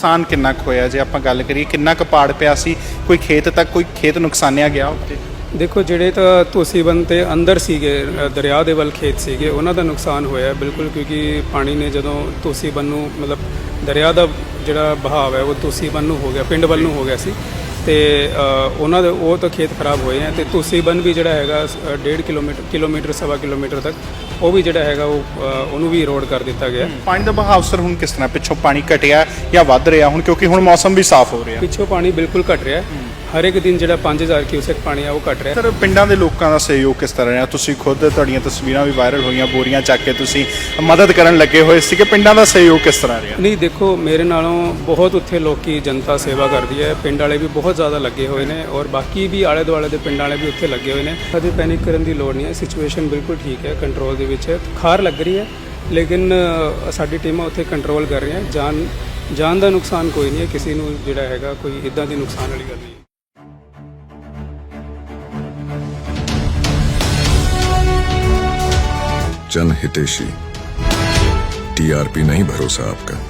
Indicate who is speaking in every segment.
Speaker 1: ਨੁਕਸਾਨ ਕਿੰਨਾ ਕੁ ਹੋਇਆ? ਜੇ ਆਪਾਂ ਗੱਲ ਕਰੀਏ ਕਿੰਨਾ ਕੁ ਪਾੜ ਪਿਆ ਸੀ ਕੋਈ ਖੇਤ ਤੱਕ ਕੋਈ ਖੇਤ ਨੁਕਸਾਨਿਆ ਗਿਆ ਉੱਤੇ
Speaker 2: ਦੇਖੋ ਜਿਹੜੇ ਤਾਂ ਤੋਸੀਬੰਦ ਤੇ ਅੰਦਰ ਸੀਗੇ ਅ, ਦਰਿਆ ਦੇ ਵੱਲ ਖੇਤ ਸੀਗੇ ਉਹਨਾਂ ਦਾ ਨੁਕਸਾਨ ਹੋਇਆ ਬਿਲਕੁਲ ਕਿਉਂਕਿ ਪਾਣੀ ਨੇ ਜਦੋਂ ਤੋਸੀਬੰਦ ਨੂੰ ਮਤਲਬ ਦਰਿਆ ਦਾ ਜਿਹੜਾ ਬਹਾਵ ਹੈ ਉਹ ਤੋਸੀਬੰਦ ਨੂੰ ਹੋ ਗਿਆ ਪਿੰਡ ਵੱਲ ਨੂੰ ਹੋ ਗਿਆ ਸੀ। ਤੇ ਅ, ਉਹਨਾਂ ਦੇ ਉਹ ਤਾਂ ਖੇਤ ਖਰਾਬ ਹੋਏ ਆ ਤੇ ਤੋਸੀਬੰਦ ਵੀ ਜਿਹੜਾ ਹੈਗਾ 1.5 ਕਿਲੋਮੀਟਰ ਕਿਲੋਮੀਟਰ ਸਵਾ ਕਿਲੋਮੀਟਰ ਤੱਕ ਉਹ ਵੀ ਜਿਹੜਾ ਹੈਗਾ ਉਹ ਅ, ਉਹਨੂੰ ਵੀ ਰੋਡ ਕਰ ਦਿੱਤਾ ਗਿਆ।
Speaker 1: ਪਾਣੀ ਦਾ ਬਹਾਵ ਸਰ ਹੁਣ ਕਿਸ ਤਰ੍ਹਾਂ? ਪਿੱਛੋਂ ਪਾਣੀ ਘਟਿਆ ਜਾਂ ਵੱਧ ਰਿਹਾ ਹੁਣ? ਕਿਉਂਕਿ ਹੁਣ ਮੌਸਮ ਵੀ ਸਾਫ਼ ਹੋ ਰਿਹਾ।
Speaker 2: ਪਿੱਛੋਂ ਪਾਣੀ ਬਿਲਕੁਲ ਘਟ ਰਿਹਾ। ਹੈ। ਹਰ ਇੱਕ ਦਿਨ ਜਿਹੜਾ 5000 ਕਿਊਸੈਕ ਪਾਣੀ ਆ ਉਹ ਘਟ ਰਿਹਾ।
Speaker 1: ਸਰ ਪਿੰਡਾਂ ਦੇ ਲੋਕਾਂ ਦਾ ਸਹਿਯੋਗ ਕਿਸ ਤਰ੍ਹਾਂ ਰਿਹਾ? ਤੁਸੀਂ ਖੁਦ ਤੁਹਾਡੀਆਂ ਤਸਵੀਰਾਂ ਵੀ ਵਾਇਰਲ ਹੋਈਆਂ ਬੋਰੀਆਂ ਚੱਕ ਕੇ ਤੁਸੀਂ ਮਦਦ ਕਰਨ ਲੱਗੇ ਹੋਏ ਸੀ ਕਿ ਪਿੰਡਾਂ ਦਾ ਸਹਿਯੋਗ ਕਿਸ ਤਰ੍ਹਾਂ ਰਿਹਾ?
Speaker 2: ਨਹੀਂ ਦੇਖੋ ਮੇਰੇ ਨਾਲੋਂ ਬਹੁਤ ਉੱਥੇ ਲੋਕੀ ਜਨਤਾ ਸੇਵਾ ਕਰਦੀ ਹੈ। ਪਿੰਡ ਵਾਲੇ ਵੀ ਬਹੁਤ ਜ਼ਿਆਦਾ ਲੱਗੇ ਹੋਏ ਨੇ ਔਰ ਬਾਕੀ ਵੀ ਆਲੇ ਦੁਆਲੇ ਦੇ ਪਿੰਡ ਵਾਲੇ ਵੀ ਉੱਥੇ ਲੱਗੇ ਹੋਏ ਨੇ। ਕਦੇ ਪੈਨਿਕ ਕਰਨ ਦੀ ਲੋੜ ਨਹੀਂ ਹੈ। ਸਿਚੁਏਸ਼ਨ ਬਿਲਕੁਲ ਠੀਕ ਹੈ ਕੰਟਰੋਲ ਦੇ ਵਿੱਚ ਹੈ। ਖਾਰ ਲੱਗ ਰਹੀ ਹੈ ਲੇਕਿਨ ਸਾਡੀ ਟੀਮਾਂ ਉੱਥੇ ਕੰਟਰੋਲ ਕਰ ਰਹੀਆਂ। ਜਾਨ ਜਾਨ ਦਾ ਨੁਕਸਾਨ ਕੋਈ ਨਹੀਂ ਹੈ। ਕਿਸੇ ਨੂੰ ਜਿਹੜਾ ਹੈਗਾ ਕੋਈ ਇਦਾਂ ਦੀ ਨੁਕਸਾਨ ਵਾਲੀ ਗੱਲ ਨਹੀਂ ਹੈ
Speaker 3: जन हितेशी टीआरपी नहीं भरोसा आपका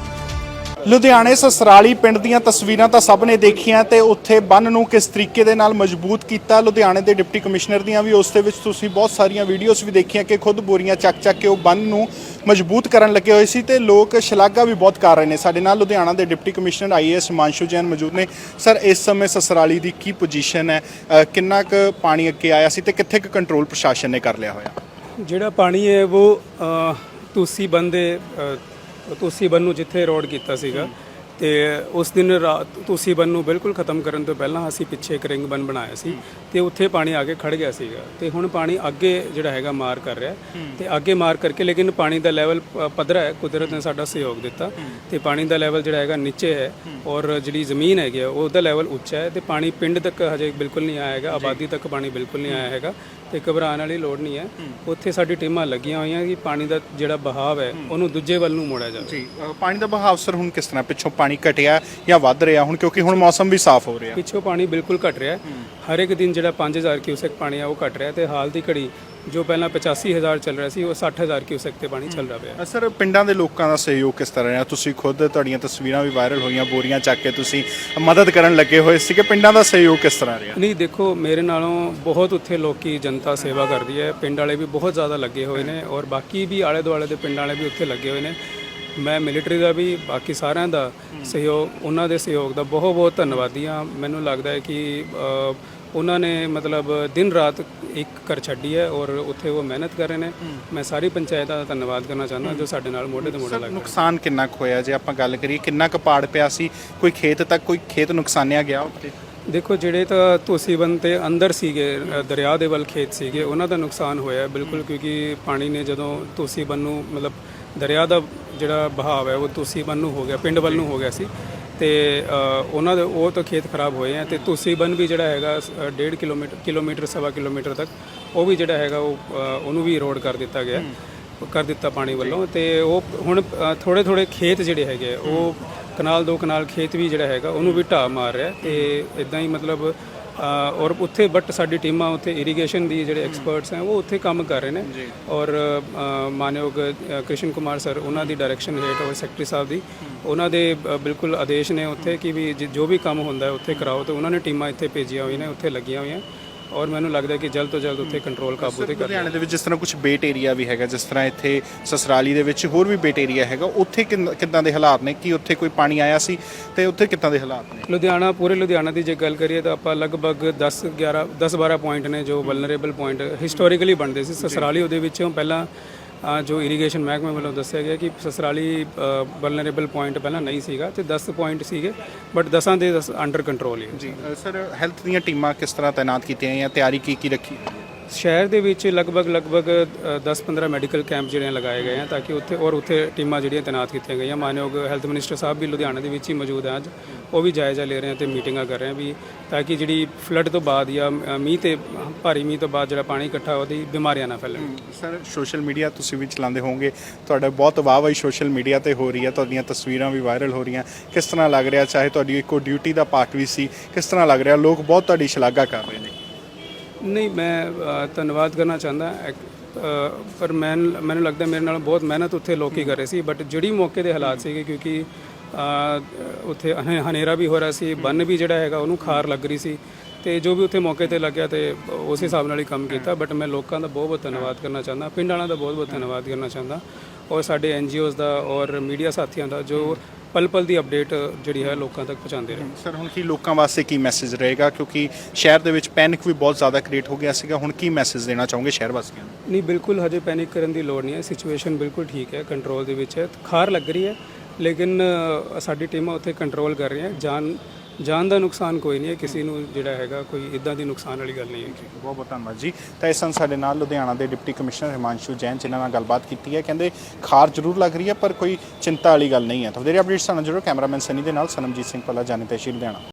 Speaker 1: ਲੁਧਿਆਣੇ ਸਸਰਾਲੀ ਪਿੰਡ ਦੀਆਂ ਤਸਵੀਰਾਂ ਤਾਂ ਸਭ ਨੇ ਦੇਖੀਆਂ ਤੇ ਉੱਥੇ ਬੰਨ ਨੂੰ ਕਿਸ ਤਰੀਕੇ ਦੇ ਨਾਲ ਮਜ਼ਬੂਤ ਕੀਤਾ ਲੁਧਿਆਣੇ ਦੇ ਡਿਪਟੀ ਕਮਿਸ਼ਨਰ ਦੀਆਂ ਵੀ ਉਸ ਦੇ ਵਿੱਚ ਤੁਸੀਂ ਬਹੁਤ ਸਾਰੀਆਂ ਵੀਡੀਓਜ਼ ਵੀ ਦੇਖੀਆਂ ਕਿ ਖੁਦ ਬੋਰੀਆਂ ਚੱਕ ਚੱਕ ਕੇ ਉਹ ਬੰਨ ਨੂੰ ਮਜ਼ਬੂਤ ਕਰਨ ਲੱਗੇ ਹੋਏ ਸੀ ਤੇ ਲੋਕ ਸ਼ਲਾਘਾ ਵੀ ਬਹੁਤ ਕਰ ਰਹੇ ਨੇ ਸਾਡੇ ਨਾਲ ਲੁਧਿਆਣਾ ਦੇ deputy commissioner IAS Himanshu Jain ਮੌਜੂਦ ਨੇ ਸਰ ਇਸ ਸਮੇਂ ਸਸਰਾਲੀ ਦੀ ਕੀ ਪੋਜੀਸ਼ਨ ਹੈ ਅ, ਕਿੰਨਾ ਕੁ ਪਾਣੀ ਅੱਗੇ ਆਇਆ ਸੀ ਤੇ ਕਿੱਥੇ ਕੁ ਕੰਟਰੋਲ ਪ੍ਰਸ਼ਾਸਨ ਨੇ ਕਰ ਲਿਆ ਹੋਇਆ
Speaker 2: ਜਿਹੜਾ ਪਾਣੀ ਹੈ ਉਹ ਅ, ਤੁਸੀਂ ਬੰਦੇ ਤੁਸੀਂ ਬੰਨ ਨੂੰ ਜਿੱਥੇ ਰੋਡ ਕੀਤਾ ਸੀਗਾ। ਤੇ ਉਸ ਦਿਨ ਰਾਤ ਤੁਸੀਂ ਬੰਨ ਨੂੰ ਬਿਲਕੁਲ ਖਤਮ ਕਰਨ ਤੋਂ ਪਹਿਲਾਂ ਅਸੀਂ ਪਿੱਛੇ ਇੱਕ ਰਿੰਗ ਬੰਨ ਬਣਾਇਆ ਸੀ ਤੇ ਉੱਥੇ ਪਾਣੀ ਆ ਕੇ ਖੜ ਗਿਆ ਸੀਗਾ ਤੇ ਹੁਣ ਪਾਣੀ ਅੱਗੇ ਜਿਹੜਾ ਹੈਗਾ ਮਾਰ ਕਰ ਰਿਹਾ ਤੇ ਅੱਗੇ ਮਾਰ ਕਰਕੇ ਲੇਕਿਨ ਪਾਣੀ ਦਾ ਲੈਵਲ ਪੱਧਰਾ ਹੈ ਕੁਦਰਤ ਨੇ ਸਾਡਾ ਸਹਿਯੋਗ ਦਿੱਤਾ ਤੇ ਪਾਣੀ ਦਾ ਲੈਵਲ ਜਿਹੜਾ ਹੈਗਾ ਨੀਚੇ ਹੈ ਔਰ ਜਿਹੜੀ ਜ਼ਮੀਨ ਹੈਗੀ ਉਹਦਾ ਲੈਵਲ ਉੱਚਾ ਹੈ ਤੇ ਪਾਣੀ ਪਿੰਡ ਤੱਕ ਹਜੇ ਬਿਲਕੁਲ ਨਹੀਂ ਆਇਆ ਹੈਗਾ ਆਬਾਦੀ ਤੱਕ ਪਾਣੀ ਬਿਲਕੁਲ ਨਹੀਂ ਆਇਆ ਹੈਗਾ ਤੇ ਘਬਰਾਉਣ ਵਾਲੀ ਲੋੜ ਨਹੀਂ ਹੈ। ਉੱਥੇ ਸਾਡੀ ਟੀਮਾਂ ਲੱਗੀਆਂ ਹੋਈਆਂ ਕਿ ਪਾਣੀ ਦਾ ਜਿਹੜਾ ਬਹਾਵ ਹੈ ਉਹਨੂੰ ਦੂਜੇ ਵੱਲ ਨੂੰ ਮੋੜਿਆ ਜਾਵੇ।
Speaker 1: ਜੀ ਪਾਣੀ ਦਾ ਬਹਾਵ ਸਰ ਹੁਣ ਕਿਸ ਤਰ੍ਹਾਂ ਪਿੱਛੋਂ ਪਾਣੀ ਘਟਿਆ ਜਾਂ ਵੱਧ ਰਿਹਾ ਹੁਣ ਕਿਉਂਕਿ ਹੁਣ ਮੌਸਮ ਵੀ ਸਾਫ਼ ਹੋ ਰਿਹਾ।
Speaker 2: ਪਿੱਛੋਂ ਪਾਣੀ ਬਿਲਕੁਲ ਘਟ ਰਿਹਾ ਹੈ। ਹਰ ਇੱਕ ਦਿਨ ਜਿਹੜਾ 5000 ਕਿਊਸੈਕ ਪਾਣੀ ਆ ਉਹ ਘਟ ਰਿਹਾ ਤੇ ਹਾਲ ਦੀ ਘੜੀ ਜੋ ਪਹਿਲਾਂ 85000 ਚੱਲ ਰਿਹਾ ਸੀ ਉਹ 60000 ਕਿਊਸੈਕ ਤੇ ਪਾਣੀ ਚੱਲ ਰਿਹਾ ਪਿਆ
Speaker 1: ਅ, ਸਰ ਪਿੰਡਾਂ ਦੇ ਲੋਕਾਂ ਦਾ ਸਹਿਯੋਗ ਕਿਸ ਤਰ੍ਹਾਂ ਰਿਹਾ? ਤੁਸੀਂ ਖੁਦ ਤੁਹਾਡੀਆਂ ਤਸਵੀਰਾਂ ਵੀ ਵਾਇਰਲ ਹੋਈਆਂ ਬੋਰੀਆਂ ਚੱਕ ਕੇ ਤੁਸੀਂ ਮਦਦ ਕਰਨ ਲੱਗੇ ਹੋਏ ਸੀ ਕਿ ਪਿੰਡਾਂ ਦਾ ਸਹਿਯੋਗ ਕਿਸ ਤਰ੍ਹਾਂ ਰਿਹਾ?
Speaker 2: ਨਹੀਂ ਦੇਖੋ ਮੇਰੇ ਨਾਲੋਂ ਬਹੁਤ ਉੱਥੇ ਲੋਕੀ ਜਨਤਾ ਸੇਵਾ ਕਰਦੀ ਹੈ। ਪਿੰਡ ਵਾਲੇ ਵੀ ਬਹੁਤ ਜ਼ਿਆਦਾ ਲੱਗੇ ਹੋਏ ਨੇ ਔਰ ਬਾਕੀ ਵੀ ਆਲੇ ਦੁਆਲੇ ਦੇ ਪਿੰਡ ਵਾਲੇ ਵੀ ਉੱਥੇ ਲੱਗੇ ਹੋਏ ਨੇ। ਮੈਂ ਮਿਲਟਰੀ ਦਾ ਵੀ ਬਾਕੀ ਸਾਰਿਆਂ ਦਾ ਸਹਿਯੋਗ ਉਹਨਾਂ ਦੇ ਸਹਿਯੋਗ ਦਾ ਬਹੁਤ ਬਹੁਤ ਧੰਨਵਾਦੀ ਹਾਂ। ਮੈਨੂੰ ਲੱਗਦਾ ਹੈ ਕਿ ਅ, ਉਹਨਾਂ ਨੇ ਮਤਲਬ ਦਿਨ ਰਾਤ ਇੱਕ ਕਰ ਛੱਡੀ ਹੈ ਔਰ ਉੱਥੇ ਉਹ ਮਿਹਨਤ ਕਰ ਰਹੇ ਨੇ। ਮੈਂ ਸਾਰੀ ਪੰਚਾਇਤਾਂ ਦਾ ਧੰਨਵਾਦ ਕਰਨਾ ਚਾਹੁੰਦਾ ਜੋ ਸਾਡੇ ਨਾਲ ਮੋਢੇ ਤੇ ਮੋਢਾ ਲੱਗ
Speaker 1: ਨੁਕਸਾਨ ਕਿੰਨਾ ਕੁ ਹੋਇਆ? ਜੇ ਆਪਾਂ ਗੱਲ ਕਰੀਏ ਕਿੰਨਾ ਕੁ ਪਾੜ ਪਿਆ ਸੀ? ਕੋਈ ਖੇਤ ਤੱਕ ਕੋਈ ਖੇਤ ਨੁਕਸਾਨਿਆ ਗਿਆ ਉੱਤੇ
Speaker 2: ਦੇਖੋ ਜਿਹੜੇ ਤਾਂ ਤੋਸੀਬੰਦ ਤੇ ਅੰਦਰ ਸੀਗੇ ਅ, ਦਰਿਆ ਦੇ ਵੱਲ ਖੇਤ ਸੀਗੇ ਉਹਨਾਂ ਦਾ ਨੁਕਸਾਨ ਹੋਇਆ ਬਿਲਕੁਲ ਕਿਉਂਕਿ ਪਾਣੀ ਨੇ ਜਦੋਂ ਤੋਸੀਬੰਦ ਨੂੰ ਮਤਲਬ ਦਰਿਆ ਦਾ ਜਿਹੜਾ ਬਹਾਵ ਹੈ ਉਹ ਤੋਸੀਬੰਦ ਨੂੰ ਹੋ ਗਿਆ ਪਿੰਡ ਵੱਲ ਨੂੰ ਹੋ ਗਿਆ ਸੀ। ਤੇ ਅ, ਉਹਨਾਂ ਦੇ ਉਹ ਤਾਂ ਖੇਤ ਖਰਾਬ ਹੋਏ ਆ ਤੇ ਤੋਸੀਬੰਦ ਵੀ ਜਿਹੜਾ ਹੈਗਾ 1.5 ਕਿਲੋਮੀਟਰ ਕਿਲੋਮੀਟਰ ਸਵਾ ਕਿਲੋਮੀਟਰ ਤੱਕ ਉਹ ਵੀ ਜਿਹੜਾ ਹੈਗਾ ਉਹ ਅ, ਉਹਨੂੰ ਵੀ ਰੋਡ ਕਰ ਦਿੱਤਾ ਗਿਆ। ਕਰ ਦਿੱਤਾ ਪਾਣੀ ਵੱਲੋਂ ਤੇ ਉਹ ਹੁਣ ਥੋੜੇ ਥੋੜੇ ਖੇਤ ਜਿਹੜੇ ਹੈਗੇ ਆ, ਉਹ ਕਨਾਲ ਦੋ ਕਨਾਲ ਖੇਤ ਵੀ ਜਿਹੜਾ ਹੈਗਾ ਉਹਨੂੰ ਵੀ ਢਾਹ ਮਾਰ ਰਿਹਾ ਤੇ ਇਦਾਂ ਹੀ ਮਤਲਬ ਔਰ ਉੱਥੇ ਬਟ ਸਾਡੀ ਟੀਮਾਂ ਉੱਥੇ ਇਰੀਗੇਸ਼ਨ ਦੀ ਜਿਹੜੇ ਐਕਸਪਰਟਸ ਹੈ ਉਹ ਉੱਥੇ ਕੰਮ ਕਰ ਰਹੇ ਨੇ। ਔਰ ਮਾਨਯੋਗ ਕ੍ਰਿਸ਼ਨ ਕੁਮਾਰ ਸਰ ਉਹਨਾਂ ਦੀ ਡਾਇਰੈਕਸ਼ਨ ਹੇਠ ਔਰ ਸੈਕਟਰੀ ਸਾਹਿਬ ਦੀ ਉਹਨਾਂ ਦੇ ਬਿਲਕੁਲ ਆਦੇਸ਼ ਨੇ ਉੱਥੇ ਕਿ ਵੀ ਜ- ਜੋ ਵੀ ਕੰਮ ਹੁੰਦਾ ਹੈ ਉੱਥੇ ਕਰਾਓ। ਤੇ ਉਹਨਾਂ ਨੇ ਟੀਮਾਂ ਇੱਥੇ ਭੇਜੀਆਂ ਹੋਈਆਂ ਨੇ ਉੱਥੇ ਲੱਗੀਆਂ ਹੋਈਆਂ। ਔਰ ਮੈਨੂੰ ਲੱਗਦਾ ਹੈ ਕਿ ਜਲਦ ਤੋਂ ਜਲਦ ਉੱਥੇ ਕੰਟਰੋਲ ਕਾਬੂ ਤੇ ਕਰ
Speaker 1: ਲੁਧਿਆਣੇ ਦੇ ਵਿੱਚ ਜਿਸ ਤਰ੍ਹਾਂ ਕੁਝ ਬੇਟ ਏਰੀਆ ਵੀ ਹੈਗਾ ਜਿਸ ਤਰ੍ਹਾਂ ਇੱਥੇ ਸਸਰਾਲੀ ਦੇ ਵਿੱਚ ਹੋਰ ਵੀ ਬੇਟ ਏਰੀਆ ਹੈਗਾ ਉੱਥੇ ਕਿੰਨ- ਕਿੱਦਾਂ ਦੇ ਹਾਲਾਤ ਨੇ? ਕੀ ਉੱਥੇ ਕੋਈ ਪਾਣੀ ਆਇਆ ਸੀ ਤੇ ਉੱਥੇ ਕਿੱਦਾਂ ਦੇ ਹਾਲਾਤ ਨੇ?
Speaker 2: ਲੁਧਿਆਣਾ ਪੂਰੇ ਲੁਧਿਆਣਾ ਦੀ ਜੇ ਗੱਲ ਕਰੀਏ ਤਾਂ ਆਪਾਂ ਲਗਭਗ 10 11 10 12 ਪੁਆਇੰਟ ਨੇ ਜੋ ਵਲਨਰੇਬਲ ਪੁਆਇੰਟ ਹਿਸਟੋਰੀਕਲੀ ਬਣਦੇ ਸੀ। ਸਸਰਾਲੀ ਉਹਦੇ ਵਿੱਚੋਂ ਪਹਿਲਾਂ ਜੋ ਇਰੀਗੇਸ਼ਨ ਮਹਿਕਮੇ ਵੱਲੋਂ ਦੱਸਿਆ ਗਿਆ ਕਿ ਸਸਰਾਲੀ ਵਲਨਰੇਬਲ ਪੁਆਇੰਟ ਪਹਿਲਾਂ ਨਹੀਂ ਸੀਗਾ ਤੇ 10 ਪੁਆਇੰਟ ਸੀਗੇ ਬਟ 10 ਦੇ 10 ਅੰਡਰ ਕੰਟਰੋਲ ਹੀ
Speaker 1: ਜੀ ਸਰ ਹੈਲਥ ਦੀਆਂ ਟੀਮਾਂ ਕਿਸ ਤਰ੍ਹਾਂ ਤਾਇਨਾਤ ਕੀਤੀਆਂ ਜਾਂ ਤਿਆਰੀ ਕੀ ਕੀ ਰੱਖੀ?
Speaker 2: ਸ਼ਹਿਰ ਦੇ ਵਿੱਚ ਲਗਭਗ ਲਗਭਗ 10-15 ਮੈਡੀਕਲ ਕੈਂਪ ਜਿਹੜੇ ਲਗਾਏ ਗਏ ਆ ਤਾਂ ਕਿ ਉੱਥੇ ਔਰ ਉੱਥੇ ਟੀਮਾਂ ਜਿਹੜੀਆਂ ਤੈਨਾਤ ਕੀਤੀਆਂ ਗਈਆਂ। ਮਾਨਯੋਗ ਹੈਲਥ ਮਿਨਿਸਟਰ ਸਾਹਿਬ ਵੀ ਲੁਧਿਆਣਾ ਦੇ ਵਿੱਚ ਹੀ ਮੌਜੂਦ ਆ ਅੱਜ। ਉਹ ਵੀ ਜਾਇਜ਼ਾ ਲੈ ਰਹੇ ਆ ਤੇ ਮੀਟਿੰਗਾਂ ਕਰ ਰਹੇ ਆ ਵੀ ਤਾਂ ਕਿ ਜਿਹੜੀ ਫਲੱਡ ਤੋਂ ਬਾਅਦ ਜਾਂ ਮੀਂਹ ਤੇ, ਭਾਰੀ ਮੀਂਹ ਤੋਂ ਬਾਅਦ ਜਿਹੜਾ ਪਾਣੀ ਇਕੱਠਾ ਉਹਦੀ ਬਿਮਾਰੀਆਂ ਨਾ ਫੈਲਣ।
Speaker 1: ਸਰ, ਸੋਸ਼ਲ ਮੀਡੀਆ ਤੁਸੀਂ ਵੀ ਚਲਾਉਂਦੇ ਹੋਵੋਗੇ। ਤੁਹਾਡਾ ਬਹੁਤ ਵਾਹ ਵਾਹੀ ਸੋਸ਼ਲ ਮੀਡੀਆ ਤੇ ਹੋ ਰਹੀ ਹੈ ਤੁਹਾਡੀਆਂ ਤਸਵੀਰਾਂ ਵੀ ਵਾਇਰਲ ਹੋ ਰਹੀਆਂ। ਕਿਸ ਤਰ੍ਹਾਂ ਲੱਗ ਰਿਹਾ? ਚਾਹੇ ਤੁਹਾਡੀ ਇੱਕੋ ਡਿਊਟੀ ਦਾ ਪਾਰਟ ਵੀ ਸੀ, ਕਿਸ ਤਰ੍ਹਾਂ ਲੱਗ ਰਿਹਾ? ਲੋਕ ਬਹੁਤ ਤੁਹਾਡੀ ਸ਼ਲਾਘਾ ਕਰ ਰਹੇ ਨੇ।
Speaker 2: ਨਹੀਂ ਮੈਂ ਅ, ਧੰਨਵਾਦ ਕਰਨਾ ਚਾਹੁੰਦਾ ਐਕ- ਅ, ਪਰ ਮੈਂ ਮੈਨੂੰ ਲੱਗਦਾ ਮੇਰੇ ਨਾਲ ਬਹੁਤ ਮਿਹਨਤ ਉੱਥੇ ਲੋਕੀ ਕਰ ਰਹੇ ਸੀ ਬਟ ਜਿਹੜੀ ਮੌਕੇ ਦੇ ਹਾਲਾਤ ਸੀਗੇ ਕਿਉਂਕਿ ਅ, ਉੱਥੇ ਹਨੇ- ਹਨੇਰਾ ਵੀ ਹੋ ਰਿਹਾ ਸੀ ਬੰਨ ਵੀ ਜਿਹੜਾ ਹੈਗਾ ਉਹਨੂੰ ਖਾਰ ਲੱਗ ਰਹੀ ਸੀ ਤੇ ਜੋ ਵੀ ਉੱਥੇ ਮੌਕੇ ਤੇ ਲੱਗਿਆ ਤੇ ਉਸ ਹਿਸਾਬ ਨਾਲ ਹੀ ਕੰਮ ਕੀਤਾ ਬਟ ਮੈਂ ਲੋਕਾਂ ਦਾ ਬਹੁਤ ਬਹੁਤ ਧੰਨਵਾਦ ਕਰਨਾ ਚਾਹੁੰਦਾ ਪਿੰਡ ਵਾਲਿਆਂ ਦਾ ਬਹੁਤ ਬਹੁਤ ਧੰਨਵਾਦ ਕਰਨਾ ਚਾਹੁੰਦਾ ਔਰ ਸਾਡੇ ਐਨਜੀਓਜ਼ ਦਾ ਔਰ ਮੀਡੀਆ ਸਾਥੀਆਂ ਦਾ ਜੋ ਪਲ ਪਲ ਦੀ ਅਪਡੇਟ ਜਿਹੜੀ ਹੈ ਲੋਕਾਂ ਤੱਕ ਪਹੁੰਚਾਉਂਦੇ ਰਹੇ।
Speaker 1: ਸਰ ਹੁਣ ਕੀ ਲੋਕਾਂ ਵਾਸਤੇ ਕੀ ਮੈਸੇਜ ਰਹੇਗਾ? ਕਿਉਂਕਿ ਸ਼ਹਿਰ ਦੇ ਵਿੱਚ ਪੈਨਿਕ ਵੀ ਬਹੁਤ ਜ਼ਿਆਦਾ ਕ੍ਰੀਏਟ ਹੋ ਗਿਆ ਸੀਗਾ। ਹੁਣ ਕੀ ਮੈਸੇਜ ਦੇਣਾ ਚਾਹੋਗੇ ਸ਼ਹਿਰ ਵਾਸੀਆਂ ਨੂੰ?
Speaker 2: ਨਹੀਂ ਬਿਲਕੁਲ ਹਜੇ ਪੈਨਿਕ ਕਰਨ ਦੀ ਲੋੜ ਨਹੀਂ ਹੈ। ਸਿਚੁਏਸ਼ਨ ਬਿਲਕੁਲ ਠੀਕ ਹੈ ਕੰਟਰੋਲ ਦੇ ਵਿੱਚ ਹੈ। ਖਾਰ ਲੱਗ ਰਹੀ ਹੈ ਲੇਕਿਨ ਸਾਡੀ ਟੀਮਾਂ ਉੱਥੇ ਕੰਟਰੋਲ ਕਰ ਰਹੀਆਂ। ਜਾਨ ਜਾਨ ਦਾ ਨੁਕਸਾਨ ਕੋਈ ਨਹੀਂ ਹੈ, ਕਿਸੇ ਨੂੰ ਜਿਹੜਾ ਹੈਗਾ ਕੋਈ ਇਦਾਂ ਦੀ ਨੁਕਸਾਨ ਵਾਲੀ ਗੱਲ ਨਹੀਂ ਹੈ
Speaker 1: ਬਹੁਤ ਬਹੁਤ ਧੰਨਵਾਦ ਜੀ। ਤਾਂ ਇਸ ਸਨ ਸਾਡੇ ਨਾਲ ਲੁਧਿਆਣਾ ਦੇ ਡਿਪਟੀ ਕਮਿਸ਼ਨਰ ਹਿਮਾਂਸ਼ੂ ਜੈਨ, ਜਿਨ੍ਹਾਂ ਨਾਲ ਗੱਲਬਾਤ ਕੀਤੀ ਹੈ, ਕਹਿੰਦੇ ਖਾਰ ਜ਼ਰੂਰ ਲੱਗ ਰਹੀ ਹੈ, ਪਰ ਕੋਈ ਚਿੰਤਾ ਵਾਲੀ ਗੱਲ ਨਹੀਂ ਹੈ। ਤਾਂ ਵਧੇਰੇ ਅਪਡੇਟਸ ਸਾਨੂੰ ਜਰੂਰ ਕੈਮਰਾਮੈਨ ਸਨੀ ਦੇ ਨਾਲ ਸਨਮਜੀਤ ਸਿੰਘ ਪੱਲਾ ਜਾਣੇ ਤੇ ਸ਼੍ਰੀ ਲੁਧਿਆਣਾ।